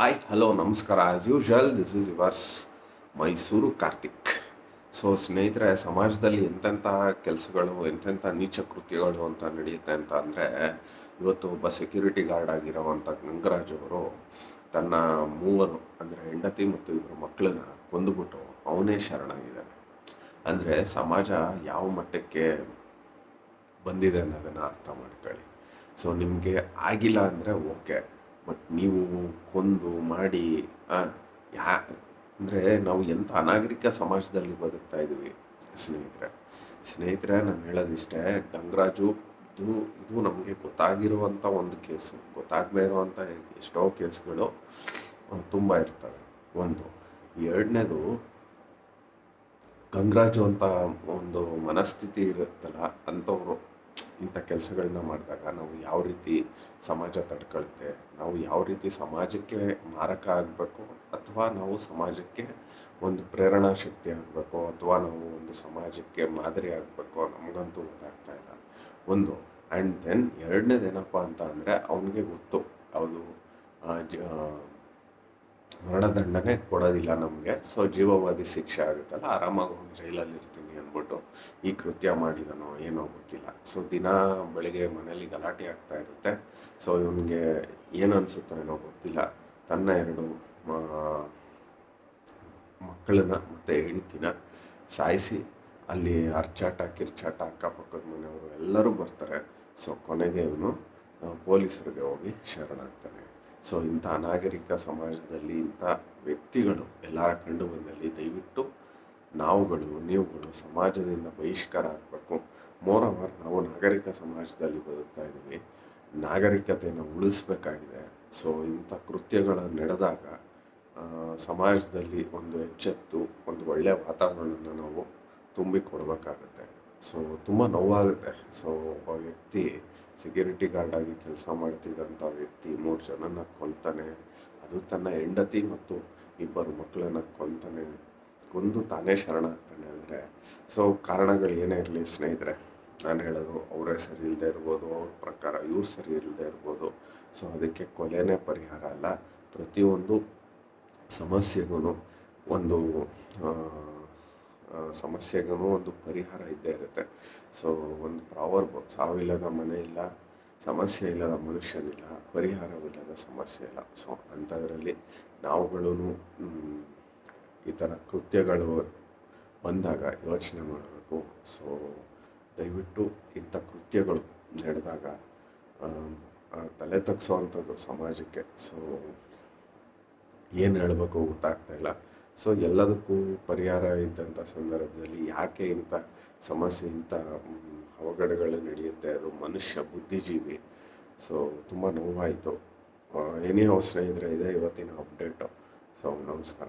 Hi hello ನಮಸ್ಕಾರ. As usual this is yours Mysuru Karthik so ಸ್ನೇಹಿತರೆ, ಸಮಾಜದಲ್ಲಿ ಎಂತೆಂಥ ಕೆಲಸಗಳು, ಎಂತೆಂಥ ನೀಚ ಕೃತ್ಯಗಳು ಅಂತ ನಡೆಯುತ್ತೆ ಅಂತ ಅಂದರೆ, ಇವತ್ತು ಒಬ್ಬ ಸೆಕ್ಯೂರಿಟಿ ಗಾರ್ಡ್ ಆಗಿರೋವಂಥ ಗಂಗರಾಜ್ ಅವರು ತನ್ನ ಮೂವರು, ಅಂದರೆ ಹೆಂಡತಿ ಮತ್ತು ಇಬ್ಬರು ಮಕ್ಕಳನ್ನ ಕೊಂದುಬಿಟ್ಟು ಅವನೇ ಶರಣಾಗಿದ್ದಾನೆ. ಅಂದರೆ ಸಮಾಜ ಯಾವ ಮಟ್ಟಕ್ಕೆ ಬಂದಿದೆ ಅನ್ನೋದನ್ನು ಅರ್ಥ ಮಾಡ್ಕೊಳ್ಳಿ. ಸೊ ನಿಮಗೆ ಆಗಿಲ್ಲ ಅಂದರೆ ಓಕೆ. ಬಟ್ ನೀವು ಕೊಂದು ಮಾಡಿ ಯಾ, ಅಂದರೆ ನಾವು ಎಂಥ ಅನಾಗರಿಕ ಸಮಾಜದಲ್ಲಿ ಬದುಕ್ತಾ ಇದ್ದೀವಿ, ಸ್ನೇಹಿತರೆ. ಸ್ನೇಹಿತರೆ, ನಾನು ಹೇಳೋದಿಷ್ಟೇ, ಗಂಗರಾಜು, ಇದು ಇದು ನಮಗೆ ಗೊತ್ತಾಗಿರುವಂಥ ಒಂದು ಕೇಸು. ಗೊತ್ತಾಗದೇ ಇರುವಂಥ ಎಷ್ಟೋ ಕೇಸ್ಗಳು ತುಂಬ ಇರ್ತವೆ. ಒಂದು, ಎರಡನೇದು, ಗಂಗರಾಜು ಅಂತ ಒಂದು ಮನಸ್ಥಿತಿ ಇರುತ್ತಲ್ಲ, ಅಂಥವ್ರು ಇಂಥ ಕೆಲಸಗಳನ್ನ ಮಾಡಿದಾಗ ನಾವು ಯಾವ ರೀತಿ ಸಮಾಜ ತಡ್ಕೊಳ್ತೆ, ನಾವು ಯಾವ ರೀತಿ ಸಮಾಜಕ್ಕೆ ಮಾರಕ ಆಗಬೇಕು ಅಥವಾ ನಾವು ಸಮಾಜಕ್ಕೆ ಒಂದು ಪ್ರೇರಣಾ ಶಕ್ತಿ ಆಗಬೇಕು ಅಥವಾ ನಾವು ಒಂದು ಸಮಾಜಕ್ಕೆ ಮಾದರಿ ಆಗಬೇಕು ನಮಗಂತೂ ಗೊತ್ತಾಗ್ತಾ ಇಲ್ಲ. ಒಂದು ಆ್ಯಂಡ್ ದೆನ್ ಎರಡನೇದೇನಪ್ಪ ಅಂತ ಅಂದರೆ ಅವನಿಗೆ ಗೊತ್ತು. ಜ ಮರಣದಂಡನೆ ಕೊಡೋದಿಲ್ಲ ನಮಗೆ. ಸೊ ಜೀವಾವಧಿ ಶಿಕ್ಷೆ ಆಗುತ್ತಲ್ಲ, ಆರಾಮಾಗಿ ಹೋಗಿ ಜೈಲಲ್ಲಿ ಇರ್ತೀನಿ ಅಂದ್ಬಿಟ್ಟು ಈ ಕೃತ್ಯ ಮಾಡಿದನೋ ಏನೋ ಗೊತ್ತಿಲ್ಲ. ಸೊ ದಿನ ಬೆಳಿಗ್ಗೆ ಮನೇಲಿ ಗಲಾಟೆ ಆಗ್ತಾ ಇರುತ್ತೆ. ಸೊ ಇವನಿಗೆ ಏನು ಅನಿಸುತ್ತೋ ಏನೋ ಗೊತ್ತಿಲ್ಲ. ತನ್ನ ಎರಡು ಮಕ್ಕಳನ್ನ ಮತ್ತು ಹೆಂಡ್ತಿನ ಸಾಯಿಸಿ ಅಲ್ಲಿ ಅರ್ಚಾಟ, ಕಿರ್ಚಾಟ ಅಕ್ಕಪಕ್ಕದ ಮನೆಯವರು ಎಲ್ಲರೂ ಬರ್ತಾರೆ. ಸೊ ಕೊನೆಗೆ ಇವನು ಪೊಲೀಸರಿಗೆ ಹೋಗಿ ಶರಣಾಗ್ತಾನೆ. ಸೊ ಇಂಥ ನಾಗರಿಕ ಸಮಾಜದಲ್ಲಿ ಇಂಥ ವ್ಯಕ್ತಿಗಳು ಎಲ್ಲರ ಕಂಡು ಬಂದಲ್ಲಿ ದಯವಿಟ್ಟು ನಾವುಗಳು, ನೀವುಗಳು ಸಮಾಜದಿಂದ ಬಹಿಷ್ಕಾರ ಆಗಬೇಕು ಮೋರ್ ಓವರ್ ನಾವು ನಾಗರಿಕ ಸಮಾಜದಲ್ಲಿ ಬದುಕ್ತಾ ಇದ್ದೀವಿ. ನಾಗರಿಕತೆಯನ್ನು ಉಳಿಸ್ಬೇಕಾಗಿದೆ. ಸೊ ಇಂಥ ಕೃತ್ಯಗಳು ನಡೆದಾಗ ಸಮಾಜದಲ್ಲಿ ಒಂದು ಎಚ್ಚೆತ್ತು, ಒಂದು ಒಳ್ಳೆಯ ವಾತಾವರಣವನ್ನು ನಾವು ತುಂಬಿಕೊಡ್ಬೇಕಾಗತ್ತೆ. ಸೊ ತುಂಬ ನೋವಾಗುತ್ತೆ. ಸೊ ಒಬ್ಬ ವ್ಯಕ್ತಿ ಸೆಕ್ಯೂರಿಟಿ ಗಾರ್ಡ್ ಆಗಿ ಕೆಲಸ ಮಾಡ್ತಿದ್ದಂಥ ವ್ಯಕ್ತಿ ಮೂರು ಜನನ ಕೊಲ್ತಾನೆ. ಅದು ತನ್ನ ಹೆಂಡತಿ ಮತ್ತು ಇಬ್ಬರು ಮಕ್ಕಳನ್ನ ಕೊಲ್ತಾನೆ. ಕೊಂದು ತಾನೇ ಶರಣಾಗ್ತಾನೆ ಅಂದರೆ, ಸೊ, ಕಾರಣಗಳು ಏನೇ ಇರಲಿ ಸ್ನೇಹಿತರೆ, ನಾನು ಹೇಳೋದು ಅವರೇ ಸರಿ ಇಲ್ಲದೆ ಇರ್ಬೋದು, ಅವ್ರ ಪ್ರಕಾರ ಇವ್ರು ಸರಿ ಇಲ್ಲದೆ ಇರ್ಬೋದು. ಸೊ ಅದಕ್ಕೆ ಕೊಲೆನೇ ಪರಿಹಾರ ಅಲ್ಲ, ಪ್ರತಿಯೊಂದು ಸಮಸ್ಯೆಗೂ ಒಂದು ಸಮಸ್ಯೆಗೂ ಒಂದು ಪರಿಹಾರ ಇದ್ದೇ ಇರುತ್ತೆ. ಸೊ ಒಂದು ಪ್ರಾವರ್ಬ್ ಸಾವಿಲ್ಲದ ಮನೆ ಇಲ್ಲ, ಸಮಸ್ಯೆ ಇಲ್ಲದ ಮನುಷ್ಯನಿಲ್ಲ, ಪರಿಹಾರವಿಲ್ಲದ ಸಮಸ್ಯೆ ಇಲ್ಲ. ಸೊ ಅಂಥದ್ರಲ್ಲಿ ನಾವುಗಳೂ ಈ ಥರ ಕೃತ್ಯಗಳು ಬಂದಾಗ ಯೋಚನೆ ಮಾಡಬೇಕು. ಸೊ ದಯವಿಟ್ಟು ಇಂಥ ಕೃತ್ಯಗಳು ನಡೆದಾಗ ತಲೆ ತಗ್ಸೋ ತಗ್ಸೋವಂಥದ್ದು ಸಮಾಜಕ್ಕೆ. ಸೊ ಏನು ಹೇಳಬೇಕು ಗೊತ್ತಾಗ್ತಾ ಇಲ್ಲ. ಸೊ ಎಲ್ಲದಕ್ಕೂ ಪರಿಹಾರ ಇದ್ದಂಥ ಸಂದರ್ಭದಲ್ಲಿ ಯಾಕೆ ಇಂಥ ಸಮಸ್ಯೆ, ಇಂಥ ಅವಘಡಗಳು ನಡೆಯುತ್ತೆ? ಅದು ಮನುಷ್ಯ ಬುದ್ಧಿಜೀವಿ. ಸೊ ತುಂಬ ನೋವಾಯಿತು. ಏನೇ ಇದ್ರೆ ಇದೆ ಇವತ್ತಿನ ಅಪ್ಡೇಟು ಸೊ ನಮಸ್ಕಾರ.